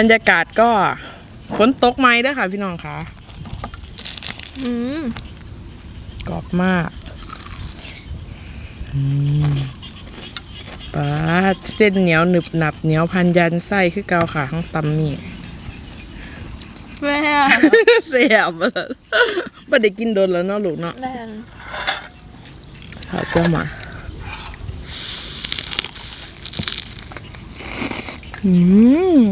บรรยากาศก็ฝนตกไหมเด้อค่ะพี่น้องค่ะอืมกรอบมากอืมปลาดเส้นเหนียวหนึบหนับเหนียวพันยันไส้คือเกาค่ะทั้งตำมีแม่เสียบเลยไม่ได้กินโดนแล้วเนาะลูกเนาะแม่ถอดเสื้อมาอืมอืม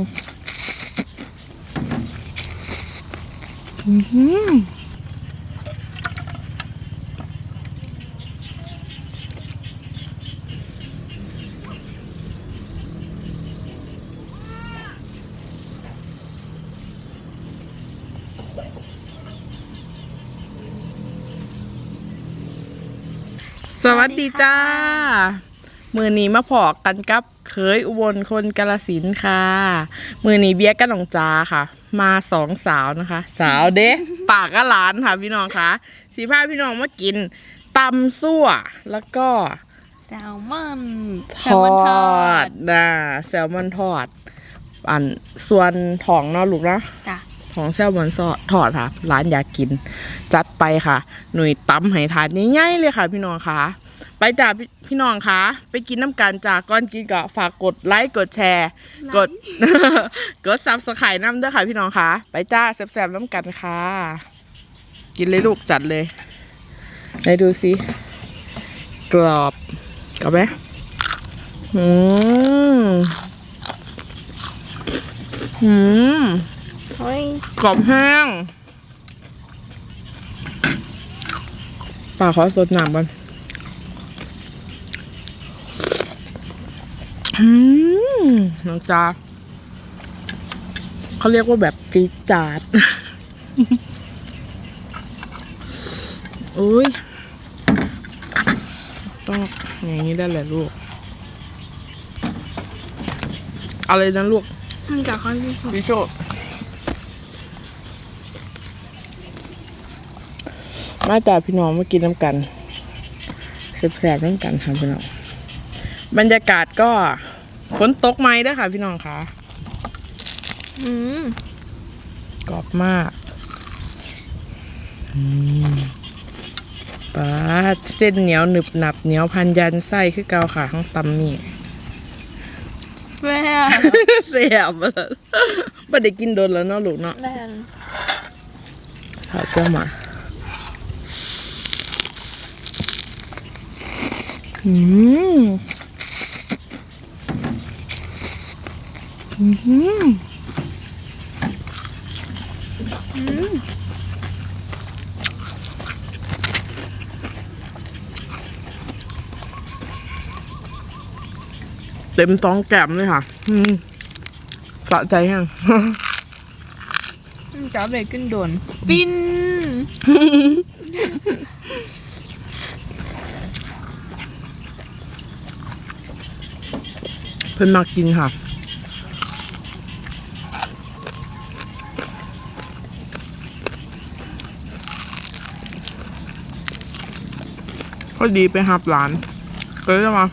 สวัสดีจ้า มือนี้มาพอกันกับ เคยอุบลคนกาลสินธุ์ค่ะ มือนี้เบียร์กันหนองจาค่ะ มาสองสาวนะคะ สาวเด้ปากก็หลานค่ะ พี่น้องคะสีผ้าพี่น้องมากินตำซั่วแล้วก็แซลมอนทอดนะแซลมอนทอด อันส่วนท้องเนาะลูกเนาะจ้ะของแซลมอนซอสทอดค่ะ ร้านอยากกิน จัดไปค่ะ หนุ่ยตำให้ทานง่ายๆเลยค่ะ พี่น้องคะ ไปจ้าพี่พี่น้องคะไปกินน้ำกันจากก้อนกินก็ฝากกดไลค์กดแชร์ กด กดซับสไครต์น้ำด้วยค่ะพี่น้องคะไปจ้าแซ่บๆน้ำกันค่ะ กินเลยลูกจัดเลยไหนดูสิกรอบกรอบไหมอืมอืมเฮ้ยกรอบแห้งป่าขอสดน้ำก่อน อืมน้องจาเขาเรียกว่าแบบจีดจาดอุ้ยต้องอย่างนี้ได้แหละลูก อะไรนะลูกมันจากข้างที่วิโชมาจากพี่น้องมากินน้ำกันแซ่บๆน้ำกันค่ะพี่น้องบรรยากาศก็ ฝนตกไหมเด้อค่ะ พี่น้องค่ะอืมกรอบมากอืมปลาดเส้นเหนียวหนึบหนับเหนียวพันยันไส้คือเกาค่ะทั้งตำมีแม่เสียบเลยไม่ได้กินโดนแล้วเนาะลูกเนาะแม่ถอดเสื้อมาอืม อืม เต็มท้องแก้มเลยค่ะ อืมสะใจแห้งมันจะเบรกขึ้นโดนฟิน เพิ่นมากินค่ะ พอดีไปหับหลาน ก็เลยมา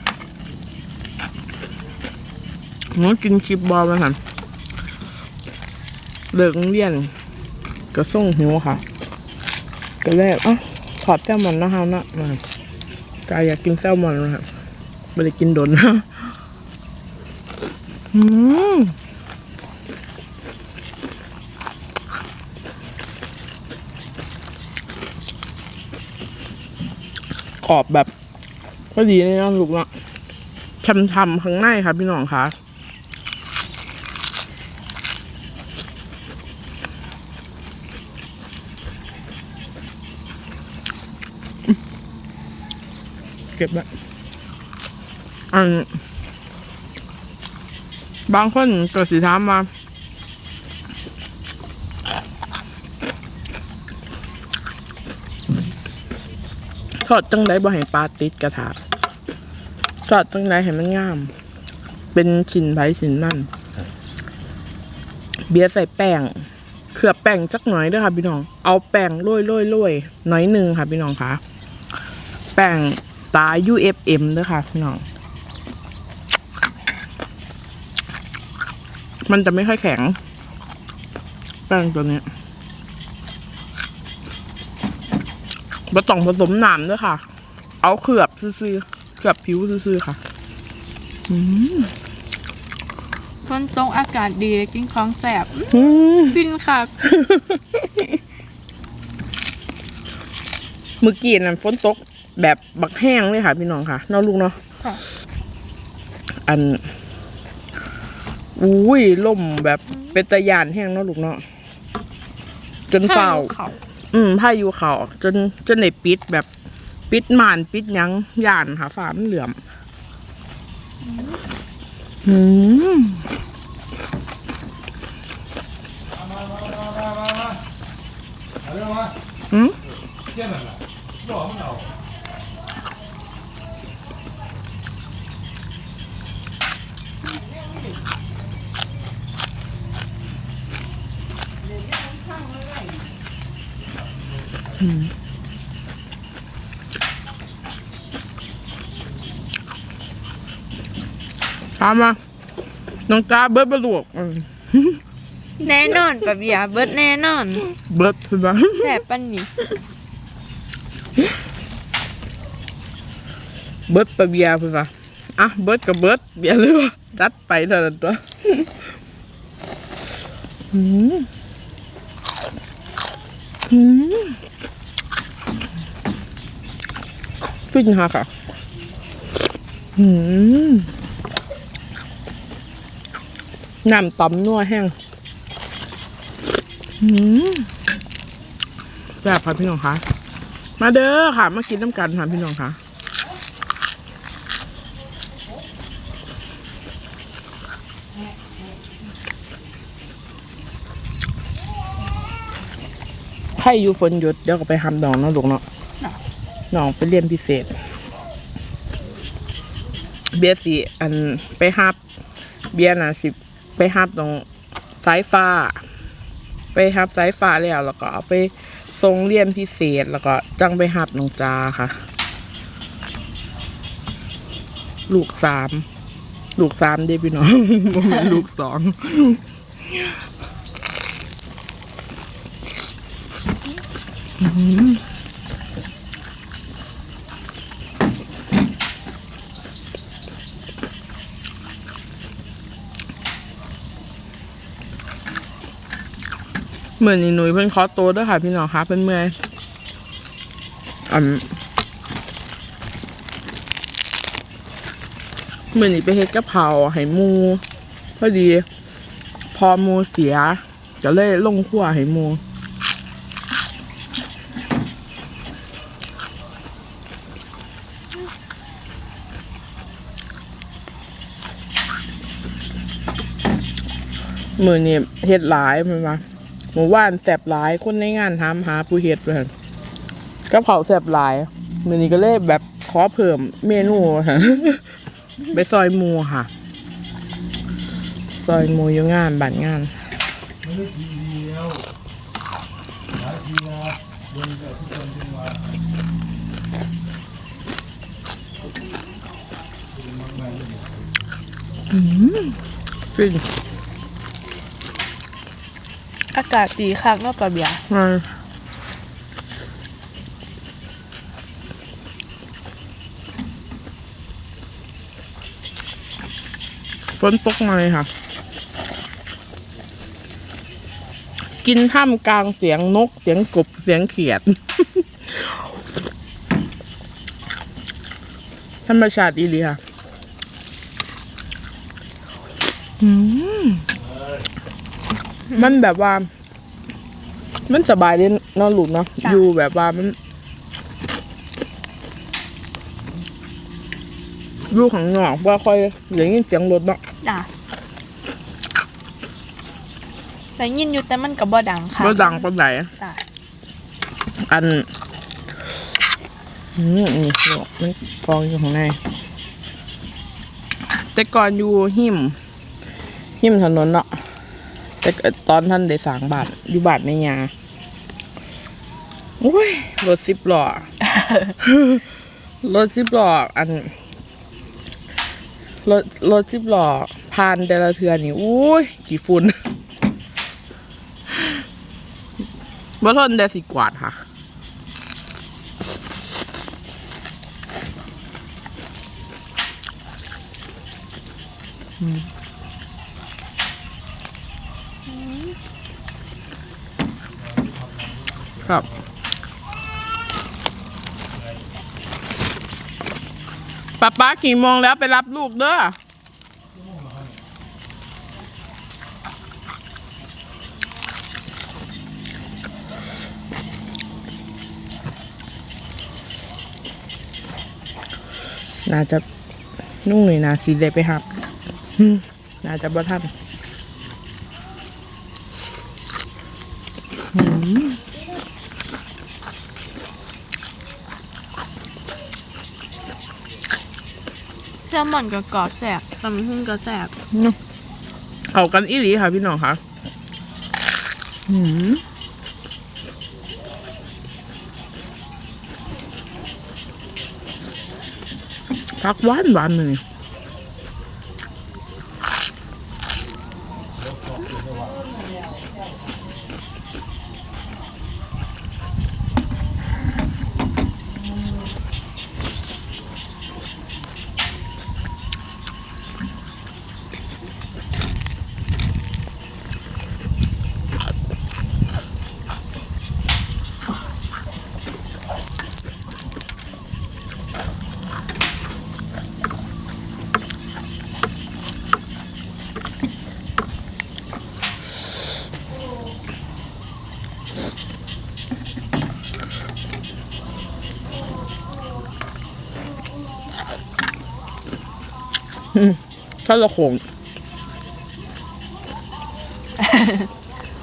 หนูกินคลิปบอลมาค่ะเลิกเรียนก็ส่งหิวค่ะ ก็เลยอะถอดแซลมอนนะคะนะมาใจอยากกินแซลมอนนะครับไม่ได้กินโดนนะ อืม กรอบแบบ ก็ดีเลยนะลูกเนาะช่ำๆข้างในค่ะพี่น้องคะเก็บไว้อันบางคนก็สิถามมา ทอดจังไดบ่ให้ปลาติดกระถาทอดจังไดให้มันงาม เป็นชิ้นไผชิ้นนั่นเบียร์ใส่แป้งเขือบแป้งจักหน่อยด้อค่ะพี่น้อง เอาแป้งโรยโรยโรยหน้อยหนึ่งค่ะ พี่น้องค่ะ แป้งตา UFM เด้อค่ะ พี่น้อง มันจะไม่ค่อยแข็ง แป้งตัวเนี้ บะต้องผสมน้ำด้วยค่ะ เอาเขือบซื่อๆเขือบผิวซื่อๆค่ะอืมฝนตกอากาศดีเลยกินของแสบอืมฟินค่ะเมื่อกี้นั้นฝนตกแบบบักแห้งเลยค่ะ พี่น้องค่ะเนอกลูกเนาะค่ะอันอุ้ยล่มแบบเป็นตะยานแห้งเนาะลูกเนาะจนเฝ้าเขา อืมพายุเขาจนจนในปิดแบบปิดมานปิดยังย่านค่ะฟ้ามันเหลื่อมอืมอื มตามมา น้องกาเบิร์ดบลวกอืมแน่นอนปะเบียเบิร์ดแน่นอน เบิร์ดใช่ไหมแสบปันนี่เบิร์ดปะเบียร์เพื่อนปะอะเบิร์ดกับเบิร์ดเบียร์เลยวะจัดไปเท่านั้นตัว อืม อืมปิ้งค่ะค่ะน้ำตำนัวแห้งแซ่บค่ะพี่น้องคะมาเด้อค่ะ มากินน้ำกันค่ะพี่น้องค่ะ ใครอยู่ฝนหยุดเดี๋ยวก็ไปทำดองเนาะลูกเนาะน้องไปเรียนพิเศษ เบียร์สีอันไปฮับ เบียร์น่ะสิไปฮับตรงสายฟ้า ไปฮับสายฟ้าแล้ว แล้วก็เอาไปส่งเรียนพิเศษแล้วก็จังไปฮับน้องจาค่ะ ลูกสาม ลูกสามเด้พี่น้องบ่แม่นลูกสอง เหมือนหนุ่ยเพิ่นขอโตวด้วยค่ะพี่น้องคะเพิ่นเมื่อยอันเหมือนนี่ไปเฮ็ดกะเพราให้มูพอดี พอมูเสียก็เลยลงครัวให้มู มือนี่เฮ็ดหลายแมันมาหมู่บ้านแสบหลายคนในงานถามหาผู้เฮ็ดเพิ่นกะเพราแสบหลายมือนี้ก็เลยแบบขอเพิ่มเมนูค่ะไปซอยมูค่ะ ซอยมูอยู่งานบ้านงานอืมฟิน อากาศดีคักเนาะปะเบียมาฝนตกมาเลยค่ะ กินท่ามกลางเสียงนก เสียงกบ เสียงเขียด ธรรมชาติอีหลีค่ะอืม มันแบบว่า มันสบายดีเนอนหลุดเนาะจ้ะ อยู่แบบว่ามันอยู่ข้างนอกว่าค่อยอย่างนี้เสียงรถเนาะจ้ะแต่ยินอยู่แต่มันกับบ่ดังค่ะก็ดังปานไหนจ้ะอันอืมนี่เนาะมันกองอยู่ข้างในแต่ก่อนอยู่หิมหิมถนนเนาะ แต่ตอนท่านได้สางบานอยู่บานในยาโอ้ยรถสิบล้อรถสิบล้ออันรถรถสิบล้อพานแต่ละเทือนี่อุ้ยกี่ฝุ่นบ่ทนแต่สิกวาดค่ะ ครับป๊าป๊ากี่โมงแล้วไปรับลูกเด้อน่าจะนุ่งหน่อยนาสีเลยไปหับน่าจะบ่ทัน แซลมอนกับกรอบแสบตำหุ้งก็แสบเข้ากันอีหลีค่ะ พี่น้องค่ะหืมพักหวานหวานเลย ถ้าละโขง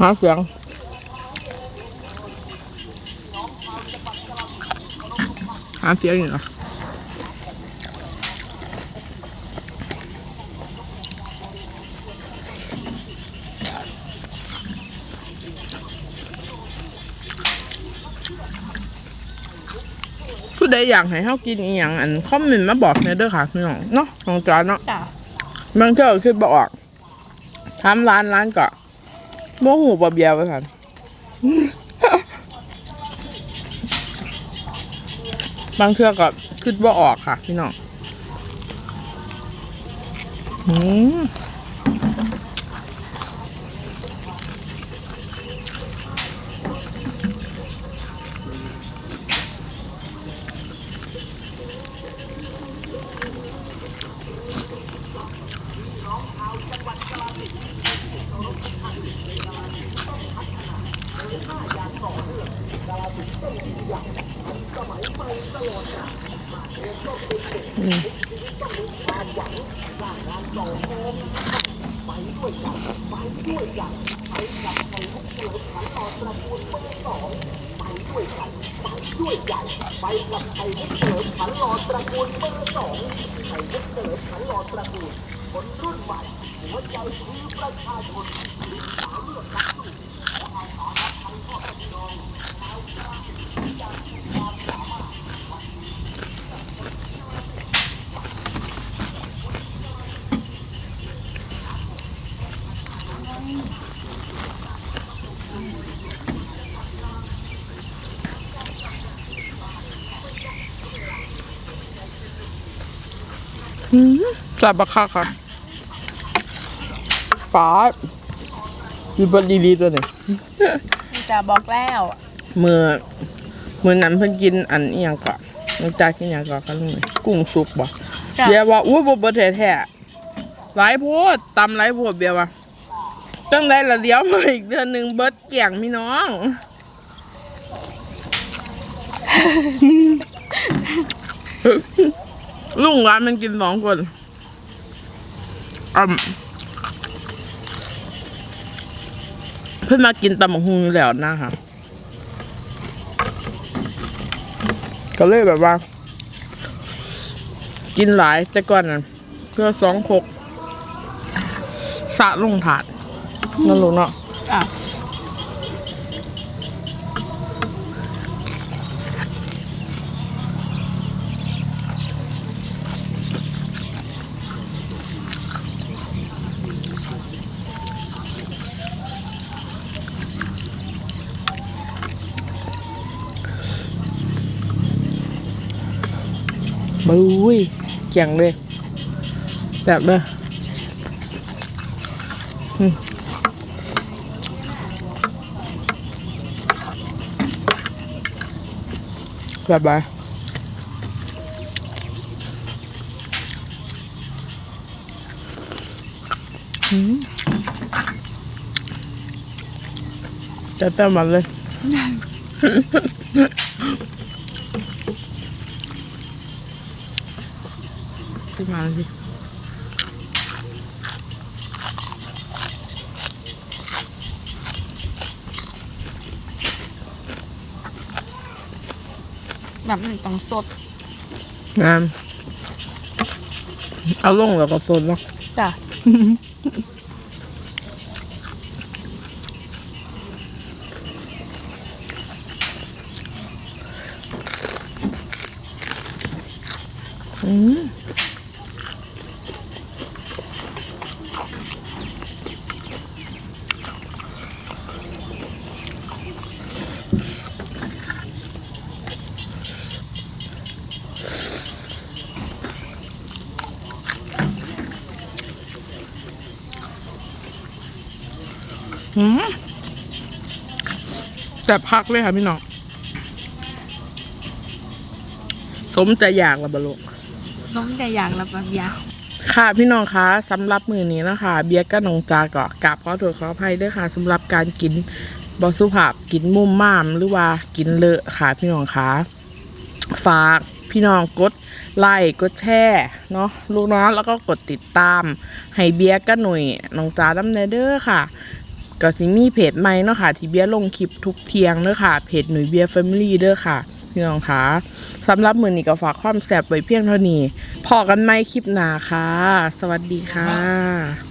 หาเสียงหาเสียงอยู่เหรอ ผู้ใดอยากให้เฮากินอีหยังอันคอมเมนต์มาบอกแหน่เด้อค่ะพี่น้องเนาะน้องจานเนาะจ้ะบางเทื่อก็คิดบ่ออกทำร้านร้านก็โมหูบ่เบียร์ว่าซั่นบางเทื่อก็คิดบ่ออกค่ะ พี่น้องอืม จับบักคักค่ะ ฟ้ามีบดีดีตัวหนึ่งจะบอกแล้วมือมือนั้นเพิ่นกินอันอีหยังก็น้องจากกินหยังก็กันเลยกุ้งสุกบ่จ้ะเบียร์ว่าอู้บ่เบิดแท้ๆหลายโพดตำหลายโพดเบียร์ว่าจังได้ละเดียวมาอีกเดือนหนึงเบิดเกลี่ยงพี่น้องลุงร้านมันกินสองคนอืม เพิ่นมากินตำบักฮุงแล้วนะคะก็เลยแบบว่า กินหลายแต่ก่อนน่ะเพื่อสองหกสะลงถาดนั่นรู้เนาะ อะบุ้ยเจียงเลยแบบเลยอืมแบบไหนอืมจะเต็มมันเลย ขึ้นมาสิแบบนี้ต้องสดงามเอาลงแล้วก็สนเนาะ จ้ะ อืม อืมแต่พักเลยค่ะพี่น้อง สมใจะอยากละบลูกน้องแต่อย่างละแบบยาวค่ะพี่น้องคะสำหรับมือนี้นะคะ เบียร์กับน้องจาก็กราบขอโทษขออภัยด้วยค่ะสำหรับการกินบอสุภาพกินมุมม่ามหรือว่ากินเลอะค่ะ พี่น้องคะฝากพี่น้องกดไลค์กดแชร์เนาะลูกเน้องแล้วก็กดติดตาม ให้เบียร์กับหน่ยน้องจาดำเนเดอร์ค่ะ ก็สิมีเพจใหม่เนาะค่ะ ที่เบียลงคลิปทุกเที่ยงเด้อค่ะ เพจหนุ่ยเบียแฟมิลี่เด้อค่ะพี่น้องคะสำหรับมือนี้ก็ฝากความแสบไว้เพียงเท่านี้พอกันไหมคลิปหน้าค่ะ สวัสดีค่ะ